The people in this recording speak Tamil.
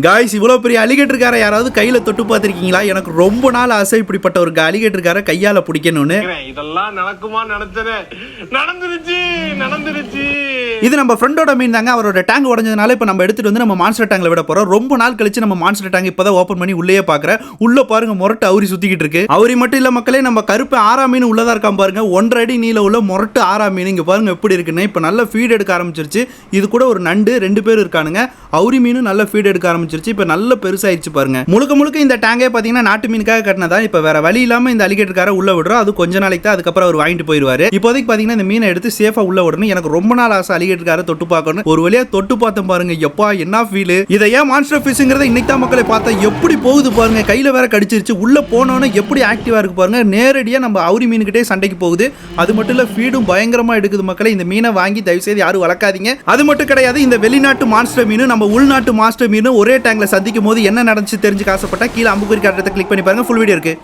காய்ஸ் இவ்வளோ பெரிய அலிகேட்டர் காரை யாராவது கையில் தொட்டு பார்த்துருக்கீங்களா? எனக்கு ரொம்ப நாள் ஆசை இப்படிப்பட்ட ஒரு அலிகேட்டர் காரை கையால் பிடிக்கணும்னு. இதெல்லாம் நடக்குமா நினைச்சனே நடந்துருச்சு நடந்துருச்சு. இது நம்ம ஃப்ரெண்டோட மீன் தாங்க. அவரோட டேங்க் உடஞ்சதுனால இப்போ நம்ம எடுத்துட்டு வந்து நம்ம மான்ஸ்டர் டேங்க்ல விட போறோம். ரொம்ப நாள் கழிச்சு நம்ம மான்ஸ்டர் டேங்க் இப்போதான் ஓப்பன் பண்ணி உள்ளே பார்க்குறேன் உள்ள பாருங்க முரட்டு அவரி சுத்திக்கிட்டு இருக்கு. அவரி மட்டும் இல்ல மக்களே நம்ம கருப்பு ஆறாம் மீன் உள்ளதா இருக்கான் பாருங்க. ஒன்றரை அடி நீல உள்ள முரட்டு ஆறாம் மீன். இங்க பாருங்க எப்படி இருக்குன்னு. இப்போ நல்ல ஃபீட் எடுக்க ஆரம்பிச்சிருச்சு. இது கூட ஒரு நண்டு ரெண்டு பேர் இருக்கானுங்க. அவுரி மீனும் நல்ல ஃபீட் எடுக்க ஆரம்பிச்சிருச்சு. இப்போ நல்ல பெருசாயிடுச்சு பாருங்க. முழுக்க முழுக்க இந்த டேங்கே பார்த்தீங்கன்னா நாட்டு மீனுக்காக கட்டினதா. இப்போ வேற வழி இல்லாம இந்த அலிகேட்டர் உள்ள விடுறோம். அது கொஞ்ச நாளைக்கு தான் அதுக்கப்புறம் அவர் வாங்கிட்டு போயிருவாரு இப்போதைக்கு பார்த்தீங்கன்னா இந்த மீனை எடுத்து சேஃபா உள்ள விடணும். எனக்கு ரொம்ப நாள் ஆசை அலிகேட்டர் தொட்டு பார்க்கணும் ஒரு வழியா தொட்டு பார்த்தோம் பாருங்க எப்பா என்ன ஃபீல் இதை ஏன் மான்ஸ்டர் ஃபிஷ்ங்கிறத இன்னைக்கு தான் மக்களை பார்த்தா எப்படி போகுது பாருங்க. கையில வேற கடிச்சிருச்சு. உள்ள போனோன்னு எப்படி ஆக்டிவா இருக்கு பாருங்க. நேரடியா நம்ம அவுரி மீனுக்கிட்டே சண்டைக்கு போகுது. அது மட்டும் இல்ல ஃபீடும் பயங்கரமா எடுக்குது மக்களை. இந்த மீனை வாங்கி தயவு செய்து யாரும் வளர்க்காதீங்க. அது மட்டும் கிடையாது இந்த வெளிநாட்டு மான்ஸ்டர் மீன் நம்ம உள்நாட்டு மாஸ்டர் மீன் ஒரே டேங்க்ல சந்திக்கும் போது என்ன நடந்துச்சு தெரிஞ்சு காசப்பட்டா கீழே அம்புக்குறி காட்டுறதை கிளிக் பண்ணி பாருங்க. ஃபுல் வீடியோ இருக்கு.